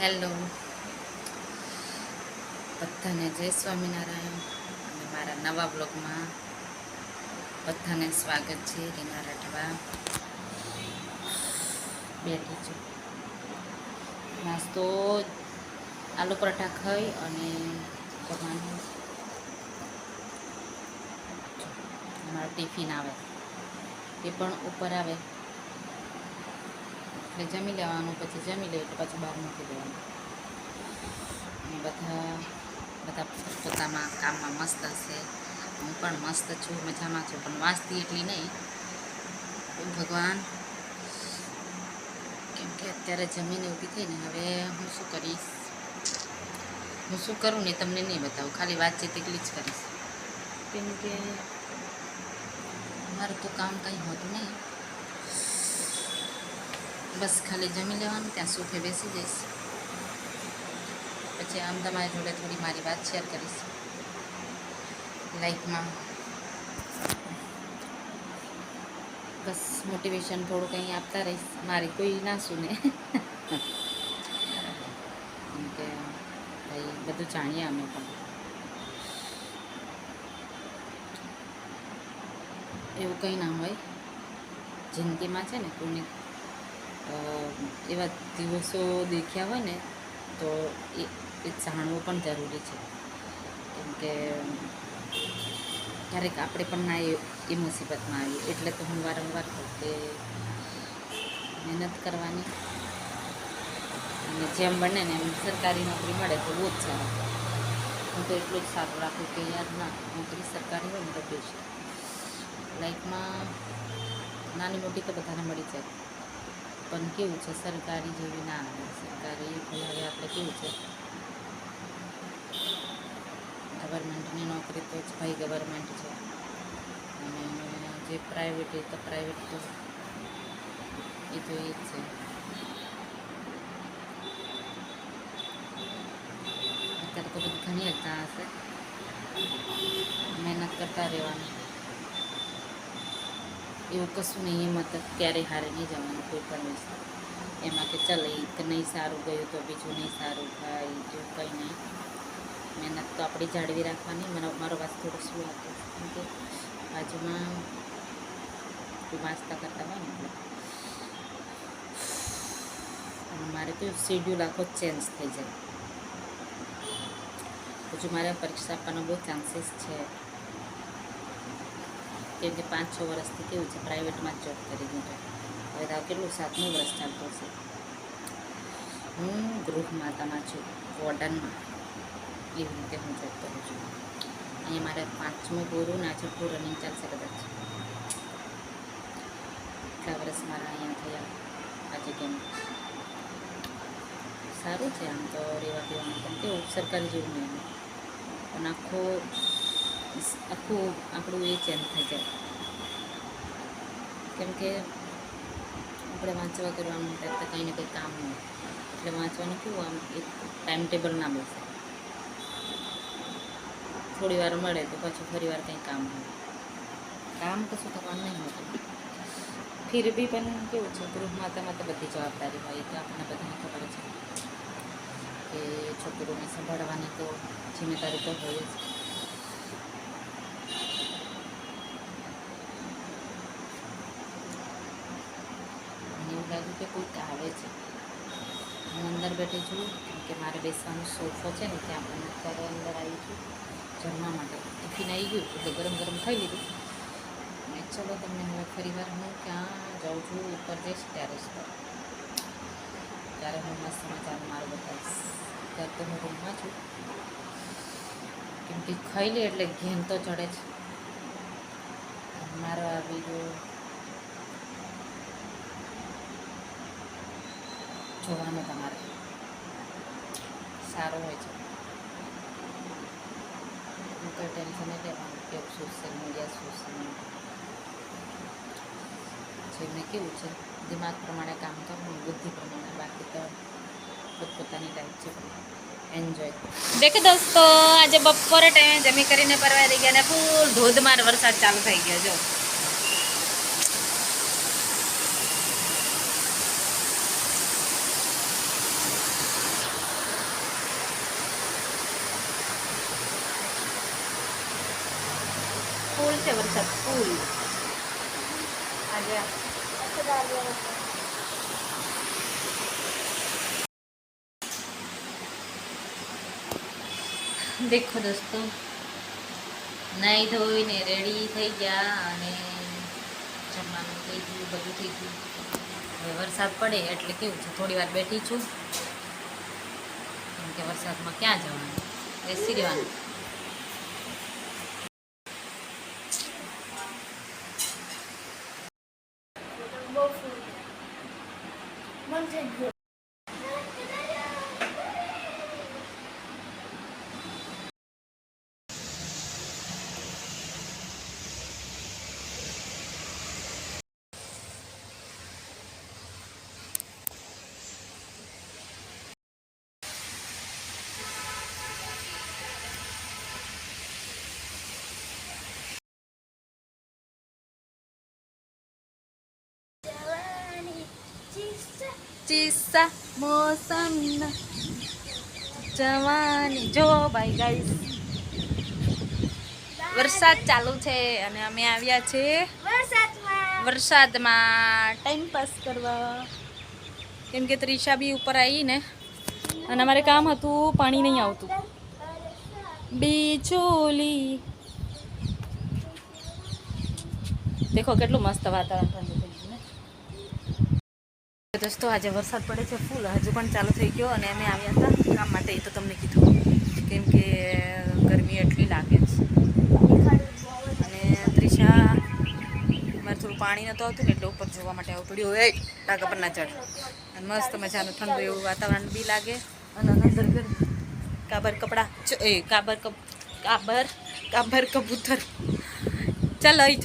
Hello બધાને જય સ્વામિનારાયણ. અને મારા નવા બ્લોગમાં બધાને સ્વાગત છે, રીના રાઠવા. બેઠી છું. નાસ્તો, આલુ પરાઠા ખાઈ અને અમારો ટિફિન આવે. એ પણ ઉપર આવે. એટલે જમી લેવાનું, પછી જમી લે, એટલે પાછું બહાર મૂકી દેવાનું. અને બધા બધા પોતામાં કામમાં મસ્ત હશે. હું પણ મસ્ત છું, મજામાં છું, પણ વાંચતી એટલી નહીં. ભગવાન, કેમ કે અત્યારે જમીને ઊભી થઈને હવે હું શું કરીશ? હું શું કરું ને તમને નહીં બતાવું. ખાલી વાતચીત એટલી જ કરીશ. કેમ કે, મારું તો કામ કંઈ હોતું નહીં. બસ ખાલી જમી લેવાનું, ત્યાં સુખે બેસી જઈશ. પછી આમ તમારી જોડે થોડી મારી વાત શેર કરીશ. લાઈફમાં બસ મોટિવેશન થોડું કંઈ આપતા રહીશ. મારી કોઈ ના સુને. કે ભાઈ બધું જાણીએ અમે પણ. એવું કંઈ ના હોય. જિંદગીમાં છે ને કોઈને એવા દિવસો દેખ્યા હોય ને, તો એ એ જાણવું પણ જરૂરી છે. કેમ કે, ક્યારેક આપણે પણ ના એ મુસીબતમાં આવીએ. એટલે તો હું વારંવાર કહું કે મહેનત કરવાની. અને જેમ બને ને એમ સરકારી નોકરી મળે તો બહુ જ સારું. હું તો એટલું જ સારું રાખું કે યાર ના, નોકરી સરકારી હોય ને તો બેસ્ટ લાઈફમાં નાની મોટી તો બધાને મળી જાય. પણ કેવું છે? સરકારી જેવી ના આવે. સરકારી હવે આપણે કેવું છે? ગવર્મેન્ટની નોકરી તો જ ભાઈ ગવર્મેન્ટ છે. અને જે પ્રાઇવેટ એ તો પ્રાઇવેટ તો એ તો એ જ છે. અત્યારે તો બધી ઘણી એક્ઝામ હશે. મહેનત કરતા રહેવાનું. એવું કશું નહીં હિંમત ક્યારેય હારે નહીં જવાનું, કોઈ પણ વસ્તુ એમાં કે ચાલ એક નહીં સારું ગયું તો બીજું નહીં સારું થાય, એવું કંઈ નહીં. મહેનત તો આપણી જાળવી રાખવાની, મને, મારો વાસ થોડો શું હતો, કેમ કે બાજુમાં વાંચતા કરતા હોય ને અને મારે તો શેડ્યુલ આખો ચેન્જ થઈ જાય. હજુ મારે પરીક્ષા આપવાનો બહુ ચાન્સીસ છે. કેમ કે પાંચ છ વર્ષથી કેવું છે, પ્રાઇવેટમાં જ જોબ કરી દીધો. હવે તો કેટલું સાતમું વર્ષ ચાલતું હશે? હું ગૃહ માતામાં છું, વોર્ડનમાં. એવી રીતે હું જોબ કરું છું. અહીંયા મારે પાંચમું પૂરું ના છઠ્ઠું રનિંગ ચાલશે કદાચ. આટલા વર્ષ મારા અહીંયા થયા, આજે કેમ? સારું છે આમ તો રેવા પીવાનું પણ કેવું, સરકારી જેવું નહીં. પણ આખો આખું આપણું એ ચેન્જ થઈ જાય. કેમ કે આપણે વાંચવા કરવાનું માટે તો કંઈ ને કંઈ કામ હોય. એટલે વાંચવાનું કેવું આમ એક ટાઈમ ટેબલ ના બેસે થોડી વાર મળે તો પાછું ફરી વાર કંઈ કામ હોય. કામ કશું કરવાનું નહીં હોતું. ફિર બી પણ કેવું છે ગૃહમાતામાં તો બધી જવાબદારી હોય તો આપણને બધાને ખબર છે કે છોકરીઓને સંભાળવાની તો જિમ્મેદારી તો હોય જ મને એવું લાગ્યું કે કોઈક આવે છે હું અંદર બેઠી છું કે મારે બેસવાનો સોફો છે ને ત્યાં પણ અત્યારે અંદર આવી છું જમવા માટે. ટિફિન આવી ગયું એટલે ગરમ ગરમ ખાઈ લીધું. અને ચલો તમને હવે ફરીવાર હું ક્યાં જાઉં છું ઉપર જઈશ ટેરેસ પર ત્યારે હું મસ્ત મજાનું મારું બતાવીશ. ત્યારે તો હું રૂમમાં છું. કેમ કે ખાઈ લે એટલે ઘેન તો ચડે જ. મારો આ વીડિયો જોવાનું તમારે. સારું હોય છે. કંઈ ટેન્શન નહીં લેવાનું. કે સોશિયલ મીડિયા સોશિયલ મીડિયા જેમને કેવું છે, દિમાગ પ્રમાણે કામ કરવું બુદ્ધિ પ્રમાણે. બાકી તો પોતપોતાની ટાઈપ છે એન્જોય દેખો દોસ્તો, આજે બપોરે ટાઈમે જમી કરીને પરવારી ગયા ને ફૂલ ધોધમાર વરસાદ ચાલુ થઈ ગયો, જો. છે, વરસાદ ફૂલ આજે દેખો દોસ્તો નાહી ધોઈને રેડી થઈ ગયા અને જમવાનું થઈ ગયું, બધું થઈ ગયું. હવે વરસાદ પડે એટલે કેવું છે, થોડી વાર બેઠી છું. કેમ કે વરસાદમાં ક્યાં જવાનું? બેસી રહેવાનું. ચીસા મોસમ જવાની જો ભાઈ ગાઈસ વરસાદ ચાલુ છે અને અમે આવ્યા છે વરસાદમાં. ટાઈમ પાસ કરવા. કેમ કે ત્રિષા બી ઉપર આવી ને. અને અમારે કામ હતું પાણી નહીં આવતું. બીચોલી દેખો કેટલું મસ્ત વાતાવરણ દોસ્તો આજે વરસાદ પડે છે ફૂલ હજુ પણ ચાલુ થઈ ગયો અને અમે આવ્યા હતા કામ માટે, એ તો તમને કીધું. કેમ કે ગરમી એટલી લાગે છે. અને ત્રિષા, મારે થોડું પાણી નહોતું આવતું ને એટલે ઉપર જોવા માટે આવવું પડ્યું. એ ટાંકા પર ના ચડ. અને મસ્ત મજાનું ઠંડુ એવું વાતાવરણ બી લાગે. અને અંદર કાબર કપડાં. એ, કાબર કપ કાબર કાબર કબૂતર. ચાલ.